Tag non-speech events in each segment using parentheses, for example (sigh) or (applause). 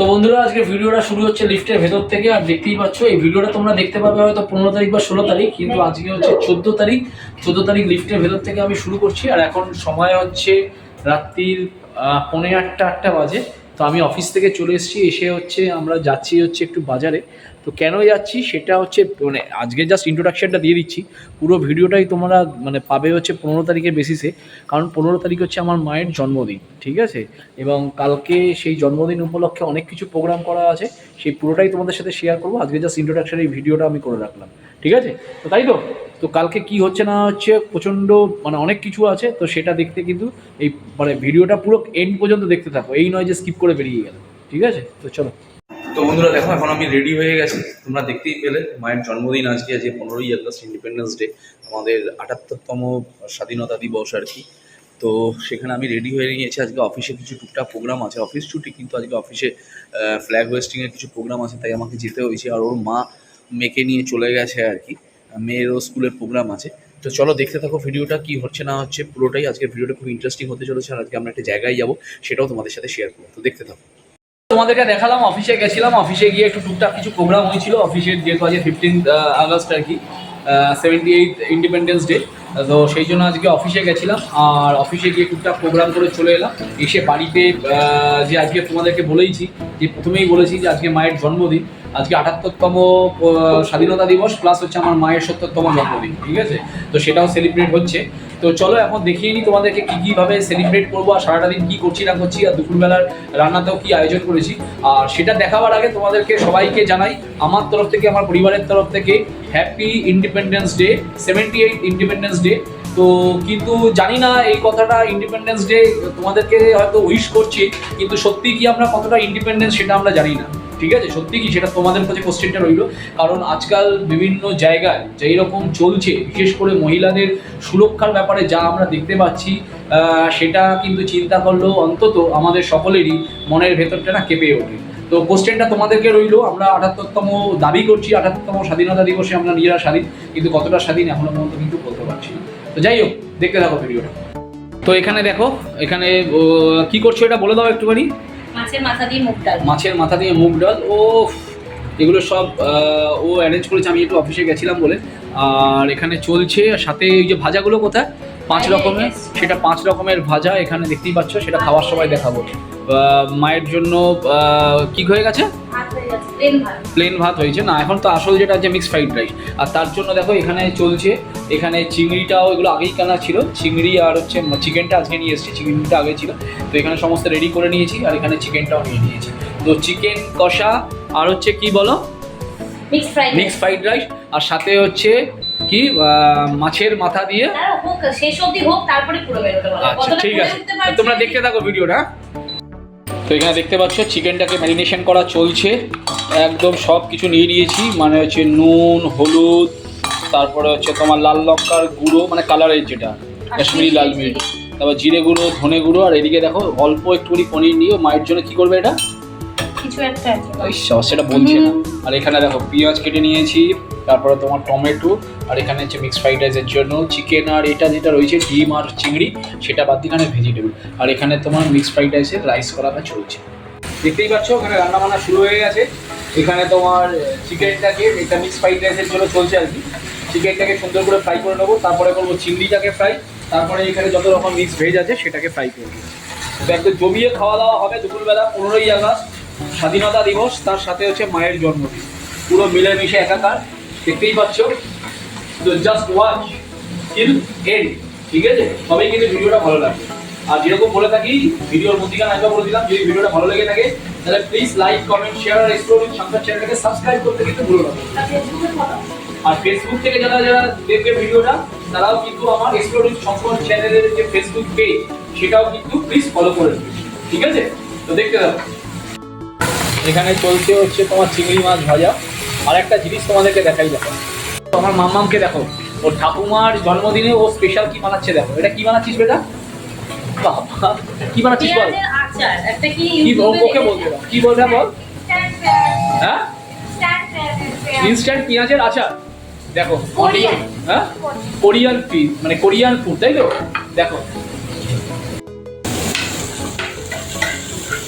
তো বন্ধুরা, আজকে ভিডিওটা শুরু হচ্ছে লিফটের ভেতর থেকে। আর দেখতেই পাচ্ছ, এই ভিডিওটা তোমরা দেখতে পাবে হয়তো পনেরো তারিখ বা ষোলো তারিখ, কিন্তু আজকে হচ্ছে চোদ্দ তারিখ। চোদ্দ তারিখ লিফটের ভেতর থেকে আমি শুরু করছি। আর এখন সময় হচ্ছে রাত্রির পৌনে আটটা আটটা বাজে। তো আমি অফিস থেকে চলে এসেছি, এসে হচ্ছে আমরা যাচ্ছি হচ্ছে একটু বাজারে। তো কেন যাচ্ছি? সেটা হচ্ছে মানে আজকে জাস্ট ইন্ট্রোডাকশনটা দিয়ে দিচ্ছি। পুরো ভিডিওটাই তোমরা মানে পাবে হচ্ছে পনেরো তারিখের বেসিসে কারণ পনেরো তারিখ হচ্ছে আমার মায়ের জন্মদিন, ঠিক আছে? এবং কালকে সেই জন্মদিন উপলক্ষে অনেক কিছু প্রোগ্রাম করা আছে। সেই পুরোটাই তোমাদের সাথে শেয়ার করব। আজকে জাস্ট ইন্ট্রোডাকশন এই ভিডিওটা আমি করে রাখলাম, ঠিক আছে? তো তাই তো? তো কালকে কি হচ্ছে না হচ্ছে, প্রচণ্ড মানে অনেক কিছু আছে, তো সেটা দেখতে কিন্তু এই মানে ভিডিওটা পুরো এন্ড পর্যন্ত দেখতে থাকো। এই নয় যে স্কিপ করে বেরিয়ে গেল, ঠিক আছে? তো চলো। তো বন্ধুরা, দেখো, এখন আমি রেডি হয়ে গেছি। তোমরা দেখতেই পেলে, মায়ের জন্মদিন আজকে আজকে পনেরোই আগস্ট ইন্ডিপেন্ডেন্স ডে আমাদের আটাত্তরতম স্বাধীনতা দিবস আর কি। তো সেখানে আমি রেডি হয়ে গিয়েছি। আজকে অফিসে কিছু টুকটাক প্রোগ্রাম আছে। অফিস ছুটি, কিন্তু আজকে অফিসে ফ্ল্যাগ হোয়েস্টিংয়ের কিছু প্রোগ্রাম আছে, তাই আমাকে যেতে হয়েছে। আর ওর মা মেয়েকে নিয়ে চলে গেছে আর কি। মেয়েরও স্কুলের প্রোগ্রাম আছে। তো চলো দেখতে থাকো ভিডিওটা, কি হচ্ছে না হচ্ছে, পুরোটাই আজকের ভিডিওটা খুব ইন্টারেস্টিং হতে চলেছে আর আজকে আমরা একটা জায়গায় যাব, সেটাও তোমাদের সাথে শেয়ার করব। তো দেখতে থাকো। তোমাদেরকে দেখালাম অফিসে গেছিলাম অফিসে গিয়ে একটু টুকটাক কিছু প্রোগ্রাম হয়েছিল। অফিসের যেহেতু আজকে ফিফটিন আগস্ট আর কি সেভেন্টি এইট ইন্ডিপেন্ডেন্স ডে তো সেই জন্য আজকে অফিসে গেছিলাম আর অফিসে গিয়ে টুকটাক প্রোগ্রাম করে চলে এলাম। এসে বাড়িতে যে আজকে তোমাদেরকে বলেইছি, যে প্রথমেই বলেছি যে আজকে মায়ের জন্মদিন আজকে আটাত্তরতম স্বাধীনতা দিবস প্লাস হচ্ছে আমার মায়ের সত্তরতম জন্মদিন, ঠিক আছে? তো সেটাও সেলিব্রেট হচ্ছে। তো চলো এখন দেখিয়ে নিই তোমাদেরকে কী কীভাবে সেলিব্রেট করব আর সারাটা দিন কী করছি না করছি আর দুপুরবেলার রান্নাতেও কী আয়োজন করেছি। আর সেটা দেখাবার আগে তোমাদেরকে সবাইকে জানাই, আমার তরফ থেকে, আমার পরিবারের তরফ থেকে happy independence day seventy eight independence day তো কিন্তু জানি না এই কথাটা ইন্ডিপেন্ডেন্স ডে তোমাদেরকে হয়তো উইশ করছি, কিন্তু সত্যি কি আমরা কতটা ইন্ডিপেন্ডেন্স সেটা আমরা জানি না। ঠিক আছে? সত্যি কি সেটা তোমাদের কাছে কোশ্চেনটা রইল? কারণ আজকাল বিভিন্ন জায়গায় যেই রকম চলছে, বিশেষ করে মহিলাদের সুরক্ষার ব্যাপারে যা আমরা দেখতে পাচ্ছি সেটা কিন্তু চিন্তা করলেও অন্তত আমাদের সকলেরই মনের ভেতরটা না কেঁপে ওঠে। তো কোশ্চেনটা তোমাদেরকে রইল, আমরা আটাত্তরতম দাবি করছি, আটাত্তরতম স্বাধীনতা দিবসে আমরা নিজেরা স্বাধীন, কিন্তু কতটা স্বাধীন এখনও পর্যন্ত কিন্তু বলতে পারছি না। তো যাই হোক, দেখতে থাকো ভিডিওটা। তো এখানে দেখো, এখানে কি করছ এটা বলে দাও একটুখানি। মাছের মাথা দিয়ে মুগ ডাল। মাছের মাথা দিয়ে মুগ ডাল ও এগুলো সব ও অ্যারেঞ্জ করেছে, আমি একটু অফিসে গেছিলাম বলে। আর এখানে চলছে সাথে ওই যে ভাজাগুলো কোথায়? পাঁচ রকমের সেটা পাঁচ রকমের ভাজা এখানে দেখতেই পাচ্ছ সেটা খাওয়ার সময় দেখাবো। মায়ের জন্য কি হয়ে গেছে? প্লেন ভাত। হয়েছে। না এখন তো আসল যেটা আছে মিক্সড ফ্রাইড রাইস আর তার জন্য দেখো এখানে চলছে এখানে চিংড়িটাও এগুলো আগেই কেনা ছিল। চিংড়ি আর হচ্ছে চিকেনটা আজকে নিয়ে এসেছি চিংড়িটা আগে ছিল। তো এখানে সমস্ত রেডি করে নিয়েছি আর এখানে চিকেনটাও নিয়ে নিয়েছি। তো চিকেন কষা আর হচ্ছে কি বলো? মিক্স ফ্রাইড রাইস আর সাথে হচ্ছে কি মাছের মাথা দিয়ে? শেষ অবধি হোক তারপরে পুরো আচ্ছা ঠিক আছে। তোমরা দেখতে থাকো ভিডিওটা। তো এখানে দেখতে পাচ্ছ চিকেনটাকে ম্যারিনেশন করা চলছে। একদম সব কিছু নিয়ে নিয়েছি। মানে হচ্ছে নুন হলুদ তারপরে হচ্ছে তোমার লাল লঙ্কার গুঁড়ো মানে কালারের যেটা কাশ্মীরি লাল মির্চ। তারপর জিরে গুঁড়ো ধনে গুঁড়ো আর এদিকে দেখো অল্প একটুখানি পনির নিয়ে মায়ের জন্য কী করবে এটা? কিছু একটা ওই সেটা বলছে না। আর এখানে দেখো পেঁয়াজ কেটে নিয়েছি তারপরে তোমার টমেটো আর এখানে হচ্ছে মিক্স ফ্রাইড রাইসের জন্য চিকেন আর এটা যেটা রয়েছে ডিম আর চিংড়ি সেটা বাদ দিয়ে এখানে ভেজিটেবল আর এখানে তোমার মিক্স ফ্রাইড রাইসের রাইস করাটা চলছে। দেখতেই পাচ্ছ ওখানে রান্না বান্না শুরু হয়ে গেছে। এখানে তোমার চিকেনটাকে এটা মিক্স ফ্রাইড রাইসের জন্য চলছে আর কি। চিকেনটাকে সুন্দর করে ফ্রাই করে নেব তারপরে করব চিংড়িটাকে ফ্রাই তারপরে এখানে যত রকম মিক্স ভেজ আছে সেটাকে ফ্রাই করব একদম জমিয়ে খাওয়া দাওয়া হবে দুপুরবেলা পনেরোই আগস্ট। স্বাধীনতা দিবস তার সাথে হচ্ছে মায়ের জন্মদিন। পুরো মিলেমিশে একাকার দেখতেই পাচ্ছ। তো জাস্ট ওয়াচ টিল এন্ড ঠিক আছে? সবাই কিন্তু ভিডিওটা ভালো লাগবে আর যেরকম বলে থাকি ভিডিওর মধ্যিখানে একবার বলে দিলাম যদি ভিডিওটা ভালো লেগে থাকে তাহলে প্লিজ লাইক কমেন্ট শেয়ার আর এক্সপ্লোরিং সংবাদ চ্যানেলটাকে সাবস্ক্রাইব করতে কিন্তু ভুলো না। আর ফেসবুক থেকে যারা যারা দেখবে ভিডিওটা তারাও কিন্তু আমার এক্সপ্লোরিং সম্পদ চ্যানেলের যে ফেসবুক পেজ সেটাও কিন্তু প্লিজ ফলো করে দেবে। ঠিক আছে? তো দেখতে থাকো। এখানে চলছে হচ্ছে তোমার চিংড়ি মাছ ভাজা। আর একটা জিনিস তোমাদেরকে দেখাই দেখো। আমার মাম্মামকে দেখো ওর ঠাকুমার জন্মদিনে ও স্পেশাল কি বানাচ্ছে দেখো। এটা কি বানাচ্ছিস বেটা? বাবা কি বানাচ্ছিস বল? কি ওকে বলতে দাও কি বলবে বল? হ্যাঁ। ইনস্ট্যান্ট পেঁয়াজের আচার। দেখো হ্যাঁ? কোরিয়ান ফিড মানে কোরিয়ান ফুড তাই তো? দেখো।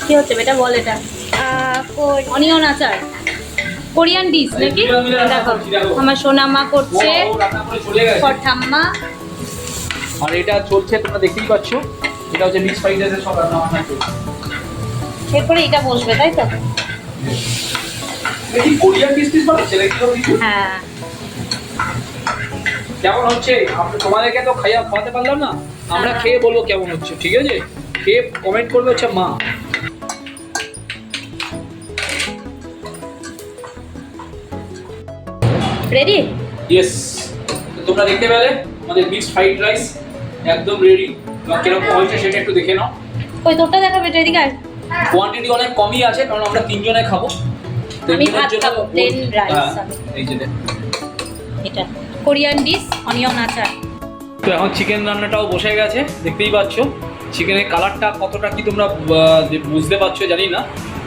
কি হচ্ছে বেটা বল এটা? অনিয়ন আচার। কোরিয়ান ডিশ নাকি? দেখো আমার সোনামা করছে ঠাম্মা আর এটা চলছে তোমরা দেখতেই পাচ্ছ। এটা হচ্ছে মিক্স ফ্রাইড রাইসের সব রান্না বান্না চলছে। এরপরে এটা বসবে তাই তো? কি কোরিয়ান ডিশ টিশ বানাচ্ছে হ্যাঁ। কেমন হচ্ছে? আমরা তোমাদেরকে তো খাইয়া খাওয়াতে পারলাম না। আমরা হ্যাঁ। খেয়ে বলব কেমন হচ্ছে ঠিক আছে? খেয়ে কমেন্ট করবে হচ্ছে মা। রেডি ইয়েস তোমরা দেখতে পেলে আমাদের মিক্সড ফ্রাইড রাইস একদম রেডি কীরকম হয়েছে সেটা একটু দেখে নাও। ওই তোরটা দেখাবে এদিকে আয়। কোয়ান্টিটি অনেক কমই আছে কারণ আমরা তিনজনে খাব। আমি ভাত খাব, rice হ্যাঁ, আমি। এই যে। এটা। কোরিয়ান ডিশ অনিয়ন আচার। তো এখন চিকেন রান্নাটাও বসে গেছে দেখতেই পাচ্ছ। চিকেনের কালারটা কতটা কি তোমরা বুঝতে পারছ জানি না।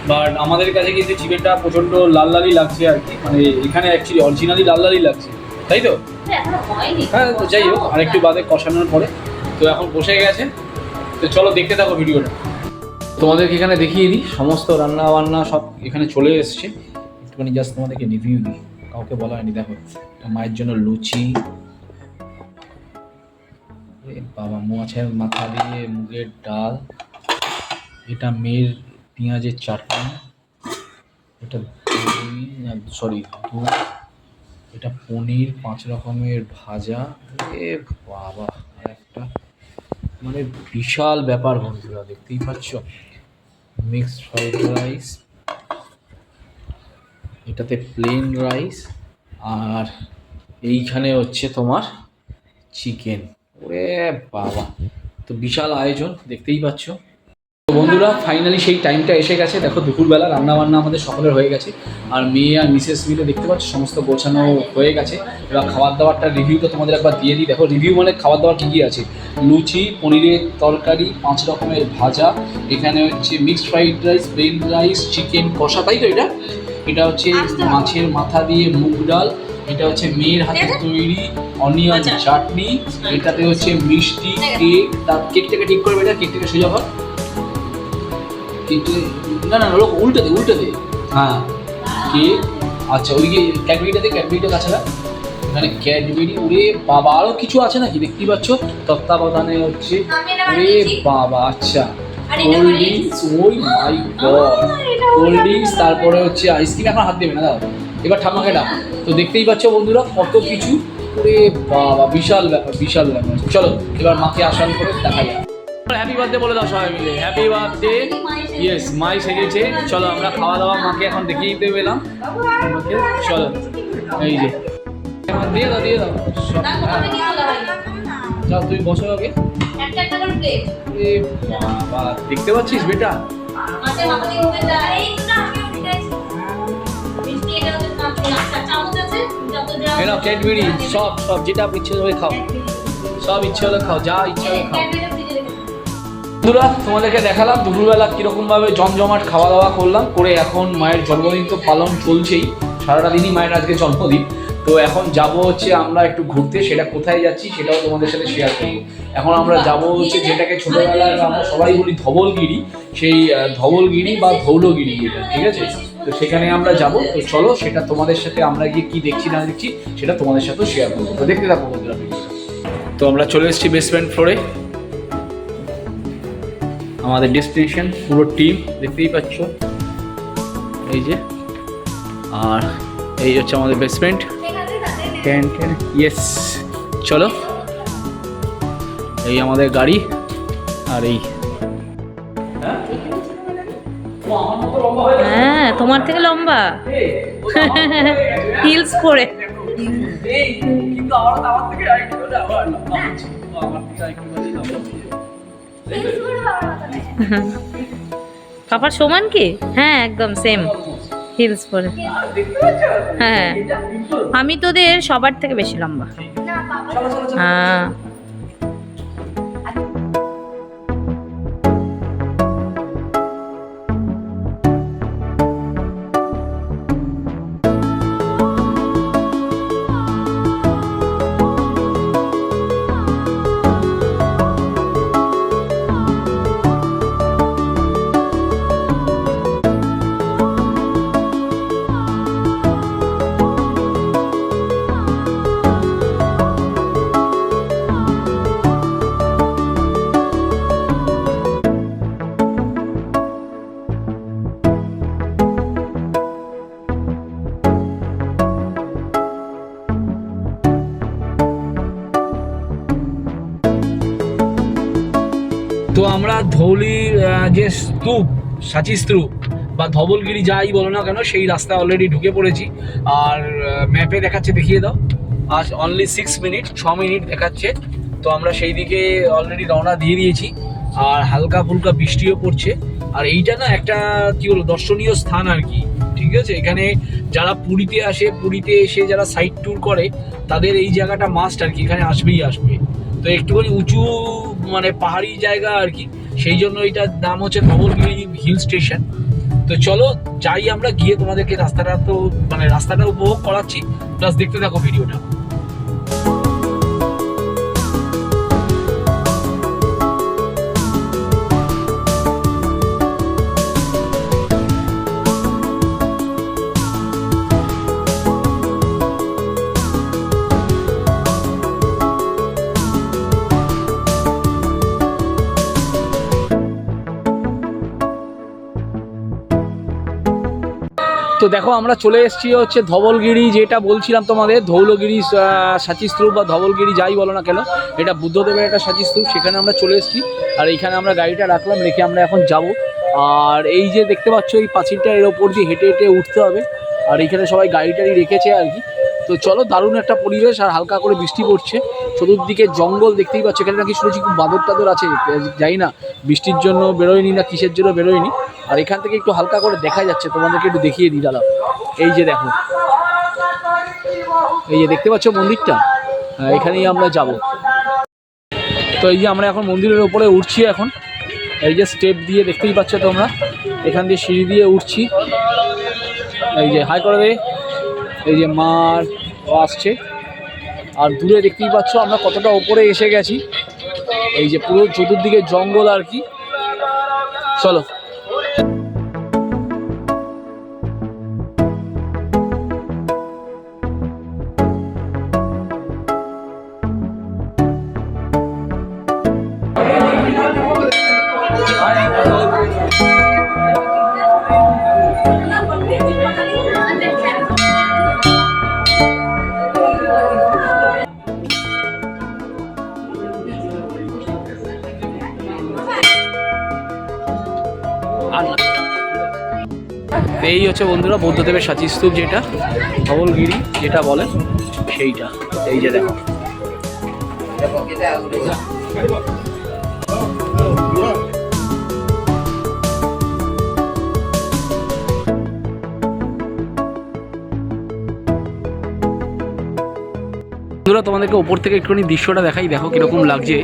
বাট আমাদের কাছে কিন্তু চিকেনটা প্রচণ্ড লাল লালই লাগছে আর কি। মানে এখানে অ্যাকচুয়ালি অরিজিনালি লাল লালই লাগছে। তাই তো? হ্যাঁ তো যাই হোক আরেকটু বাদে কষানোর পরে। তো এখন বসে গেছে। তো চলো দেখতে থাকো ভিডিওটা। তোমাদেরকে এখানে দেখিয়ে দিই সমস্ত রান্না বান্না সব এখানে চলে এসছে। একটুখানি জাস্ট তোমাদেরকে রিভিউ দিই। কাউকে বলা হয়নি দেখো। মায়ের জন্য লুচি। বাবা মাছের মাথা দিয়ে মুগের ডাল। এটা মেয়ের পেঁয়াজের চাটনি, এটা সরি এটা পনির, পাঁচ রকমের ভাজা। এ বাবা একটা মানে বিশাল ব্যাপার বন্ধুরা, দেখতেই পাচ্ছ? মিক্সড ফ্রাইড রাইস এটাতে প্লেন রাইস আর এইখানে হচ্ছে তোমার চিকেন ওরে বাবা, তো বিশাল আয়োজন, দেখতেই পাচ্ছ? তো বন্ধুরা ফাইনালি সেই টাইমটা এসে গেছে। দেখো দুপুরবেলা রান্না বান্না আমাদের সকলের হয়ে গেছে। আর মেয়ে আর মিসেস মিলে দেখতে পাচ্ছ সমস্ত গোছানো হয়ে গেছে। এবার খাবার দাবারটা রিভিউটা তোমাদের একবার দিয়ে দিই। দেখো রিভিউ মানে খাবার দাবার কী কী আছে? লুচি পনিরের তরকারি পাঁচ রকমের ভাজা। এখানে হচ্ছে mixed fried rice plain rice chicken কষা। তাই তো এটা? এটা হচ্ছে মাছের মাথা দিয়ে মুগ ডাল। এটা হচ্ছে মেয়ের হাতে তৈরি অনিয়ন আচ্ছা। চাটনি। এটাতে হচ্ছে মিষ্টি কেক তার কেকটাকে ঠিক করবে এটা? কেকটাকে সোজা কর কেকটা না না ওরকম উল্টে দে উল্টে দে। হ্যাঁ। কেক আচ্ছা ওইদিকে ক্যাডবেরিটা দে ক্যাডবেরিটা কাছে রাখ এখানে ক্যাডবেরি ওরে বাবা আরও কিছু আছে নাকি? দেখতেই পাচ্ছ? তত্ত্বাবধানে হচ্ছে। ওরে বাবা আচ্ছা। কোল্ড মানে- ড্রিঙ্কস ওই মাই গড কোল্ড ড্রিঙ্কস তারপরে হচ্ছে আইসক্রিম এখন হাত দেবে না দাদা এবার ঠাম্মাকে ডাক। তো দেখতেই পাচ্ছ বন্ধুরা কত কিছু। ওরে বাবা বিশাল ব্যাপার বিশাল ব্যাপার। চলো এবার মাকে আসান করে দেখা যাক। হ্যাপি বার্থডে বলে দাও সবাই মিলে। হ্যাপি বার্থডে ইয়েস মাই সেজেছে। চলো, আমরা খাওয়া দাওয়া মাকে এখন দেখিয়ে দিতে পেলাম চলো। এই যে। দিয়ে দাও দিয়ে দাও। যাও তুই বসো আগে। বাবা, দেখতে পাচ্ছিস বেটা? এনাও ক্যাডবেরি, সব সব, যেটা ইচ্ছে হলে খাও। সব ইচ্ছে হলে খাও, যা ইচ্ছে হলে খাও। বন্ধুরা তোমাদেরকে দেখালাম দুপুরবেলা কীরকম ভাবে জমজমাট খাওয়া দাওয়া করলাম করে এখন মায়ের জন্মদিন তো পালন চলছেই সারাটা দিনই মায়ের আজকে জন্মদিন। তো এখন যাব হচ্ছে আমরা একটু ঘুরতে সেটা কোথায় যাচ্ছি সেটাও তোমাদের সাথে শেয়ার করব। এখন আমরা যাব হচ্ছে যেটাকে ছোটোবেলায় আমরা সবাই বলি ধবলগিরি সেই ধবলগিরি বা ধৌলগিরি এটা ঠিক আছে? তো সেখানে আমরা যাব। তো চলো সেটা তোমাদের সাথে আমরা গিয়ে কি দেখছি না দেখছি সেটা তোমাদের সাথেও শেয়ার করব। তো দেখতে থাকো বন্ধুরা তো আমরা চলে এসেছি বেসমেন্ট ফ্লোরে আমাদের ডেস্টিনেশন পুরো টিম দেখতেই পাচ্ছ। এই যে আর এই হচ্ছে আমাদের বেসমেন্ট টেন টেন ইয়েস চলো এই আমাদের গাড়ি আর এই। হ্যাঁ তোমার থেকে লম্বা। হিলস পরে। কিন্তু আমার থেকে আমার থেকে (laughs) পাপার সমান কি? হ্যাঁ একদম সেম হিলস পরে। হ্যাঁ। আমি তোদের সবার থেকে বেশি লম্বা। হ্যাঁ তো আমরা ধৌলির যে স্তূপ, সাচি স্তূপ বা ধবলগিরি যাই বলো না কেন, সেই রাস্তা অলরেডি ঢুকে পড়েছি। আর ম্যাপে দেখাচ্ছে, দেখিয়ে দাও। আজ অনলি সিক্স মিনিট ছ মিনিট দেখাচ্ছে। তো আমরা সেই দিকে অলরেডি রওনা দিয়ে দিয়েছি। আর হালকা ফুলকা বৃষ্টিও পড়ছে। আর এইটা না একটা, কি বলব, দর্শনীয় স্থান আর কি। ঠিক আছে? এখানে যারা পুরীতে আসে, পুরীতে এসে যারা সাইট ট্যুর করে, তাদের এই জায়গাটা মাস্ট আর কি। এখানে আসবেই আসবে। তো একটুখানি উঁচু মানে পাহাড়ি জায়গা আর কি। সেই জন্য এটার নাম হচ্ছে ধবলগিরি হিল স্টেশন। তো চলো যাই আমরা, গিয়ে তোমাদেরকে রাস্তাটা তো মানে রাস্তাটা উপভোগ করাচ্ছি। প্লাস দেখতে থাকো ভিডিওটা। দেখো, আমরা চলে এসেছি হচ্ছে ধবলগিরি, যেটা বলছিলাম তোমাদের, ধৌলগিরি সাচিস্তূপ বা ধবলগিরি যাই বলো না কেন, এটা বুদ্ধদেবের একটা সাচিস্তূপ সেখানে আমরা চলে এসেছি। আর এইখানে আমরা গাড়িটা রাখলাম, রেখে আমরা এখন যাব। আর এই যে দেখতে পাচ্ছ, এই পাঁচিলটা এর ওপর দিয়ে হেঁটে হেঁটে উঠতে হবে। আর এইখানে সবাই গাড়ি টাড়ি রেখেছে আর কি। তো চলো, দারুণ একটা পরিবেশ, আর হালকা করে বৃষ্টি পড়ছে। চতুর্দিকে জঙ্গল দেখতেই পাচ্ছ, এখানে নাকি শুনেছি খুব বাদর টাদর আছে, যাই না, বৃষ্টির জন্য বেরোয়নি না, কিসের জন্য বেরোয়নি। আর এখান থেকে একটু হালকা করে দেখা যাচ্ছে, তোমাদেরকে একটু দেখিয়ে দিই, দাঁড়াও। এই যে দেখো, এই যে দেখতে পাচ্ছ মন্দিরটা? এখানেই আমরা যাব। তো এই যে আমরা এখন মন্দিরের উপরে উঠছি এখন। এই যে স্টেপ দিয়ে দেখতেই পাচ্ছ তোমরা, এখান দিয়ে সিঁড়ি দিয়ে উঠছি। এই যে হাই করে এই যে মার আসছে। আর দূরে দেখতেই পাচ্ছ আমরা কতটা ওপরে এসে গেছি। এই যে পুরো চতুর্দিকে জঙ্গল আর কি। চলো। হচ্ছে বন্ধুরা বৌদ্ধদেবের স্তূপ যেটা, ধবলগিরি যেটা বলে, সেইটা। এই যে দেখো। বন্ধুরা, তোমাদেরকে ওপর থেকে একটুখানি দৃশ্যটা দেখাই, দেখো কীরকম লাগছে।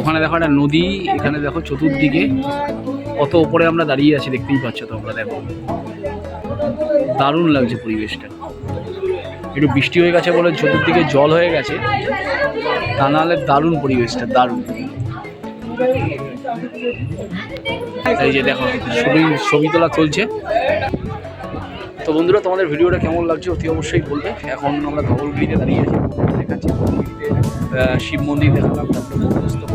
ওখানে দেখো একটা নদী, এখানে দেখো চতুর্দিকে কত উপরে আমরা দাঁড়িয়ে আছি, দেখতেই পাচ্ছ তোমরা, দেখো। দারুণ লাগছে পরিবেশটা। একটু বৃষ্টি হয়ে গেছে বলে চতুর্দিকে জল হয়ে গেছে। তা নাহলে দারুণ পরিবেশটা, দারুণ। এই যে দেখো, ছবি ছবি তোলা চলছে। তো বন্ধুরা, তোমাদের ভিডিওটা কেমন লাগছে অতি অবশ্যই বলবে। এখন আমরা ধবলগিরিতে দাঁড়িয়ে আছি। শিব মন্দির দেখালাম, তারপরে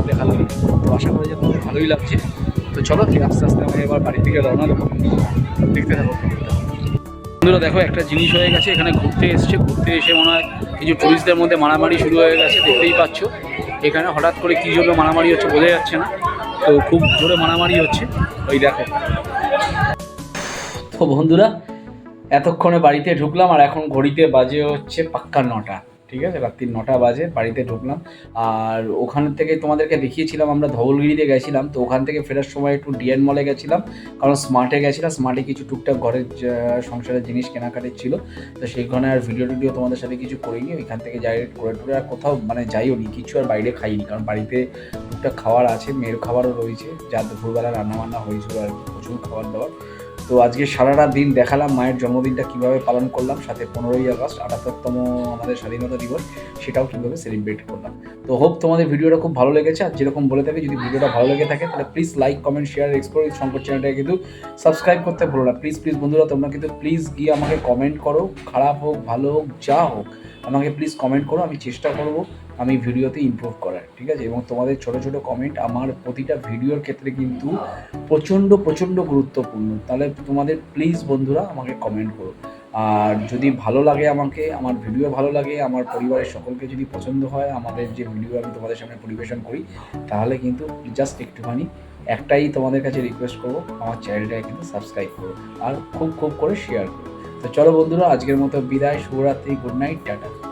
দেখালাম, তো আশা করি যে তোমাদের ভালোই লাগছে। তো চলো আস্তে আস্তে আমরা এবার বাড়ি থেকে রওনা দেবো। দেখতে থাকো। বন্ধুরা, দেখো, একটা জিনিস হয়ে গেছে, এখানে ঘুরতে এসছে। ঘুরতে এসে মনে হয় কিছু টুরিস্টদের মধ্যে মারামারি শুরু হয়ে গেছে, দেখতেই পাচ্ছ। এখানে হঠাৎ করে কী জন্য মারামারি হচ্ছে বোঝা যাচ্ছে না। তো খুব জোরে মারামারি হচ্ছে। ওই দেখো। তো বন্ধুরা, এতক্ষণে বাড়িতে ঢুকলাম, আর এখন ঘড়িতে বাজে হচ্ছে পাক্কা নটা। ঠিক আছে? রাত্রি নটা বাজে, বাড়িতে ঢুকলাম। আর ওখান থেকে তোমাদেরকে দেখিয়েছিলাম, আমরা ধবলগিরিতে গেছিলাম। তো ওখান থেকে ফেরার সময় একটু ডিএন মলে গেছিলাম। কারণ স্মার্টে গেছিলাম স্মার্টে কিছু টুকটাক ঘরের সংসারের জিনিস কেনাকাটির ছিল। তো সেইখানে আর ভিডিও টিডিও তোমাদের সাথে কিছু করিনি। ওইখান থেকে ডাইরেক্ট করে টুরে আর কোথাও মানে যাইও নি, কিছু আর বাইরে খাইনি। কারণ বাড়িতে টুকটাক খাবার আছে, মেয়ের খাবারও রয়েছে, যা দুপুরবেলা রান্নাবান্না হয়েছিল আর প্রচুর খাবার দাবার। তো আজকে সারাটা দিন দেখালাম মায়ের জন্মদিনটা কীভাবে পালন করলাম, সাথে পনেরোই আগস্ট আটাত্তরতম আমাদের স্বাধীনতা দিবস, সেটাও কীভাবে সেলিব্রেট করলাম। তো হোপ তোমাদের ভিডিওটা খুব ভালো লেগেছে, আর যেরকম বলে থাকে, যদি ভিডিওটা ভালো লেগে থাকে, তাহলে please like comment share explore Shankar চ্যানেলটাকে কিন্তু সাবস্ক্রাইব করতে ভুলো না। প্লিজ প্লিজ বন্ধুরা, তোমরা কিন্তু প্লিজ গিয়ে আমাকে কমেন্ট করো, খারাপ হোক, ভালো হোক, যা হোক, আমাকে প্লিজ কমেন্ট করো, আমি চেষ্টা করব আমি ভিডিওতে ইমপ্রুভ করার। ঠিক আছে? এবং তোমাদের ছোট ছোট কমেন্ট আমার প্রতিটা ভিডিওর ক্ষেত্রে কিন্তু প্রচণ্ড প্রচণ্ড গুরুত্বপূর্ণ। তাহলে তোমাদের প্লিজ বন্ধুরা আমাকে কমেন্ট করো। আর যদি ভালো লাগে আমাকে, আমার ভিডিও ভালো লাগে, আমার পরিবারের সকলকে যদি পছন্দ হয়, আমাদের যে ভিডিও আমি তোমাদের সামনে পরিবেশন করি, তাহলে কিন্তু জাস্ট একটুখানি একটাই তোমাদের কাছে রিকোয়েস্ট করব, আমার চ্যানেলটাকে কিন্তু সাবস্ক্রাইব করো আর খুব খুব করে শেয়ার করো। তো চলো বন্ধুরা, আজকের মতো বিদায়, শুভরাত্রি গুড নাইট টাটা।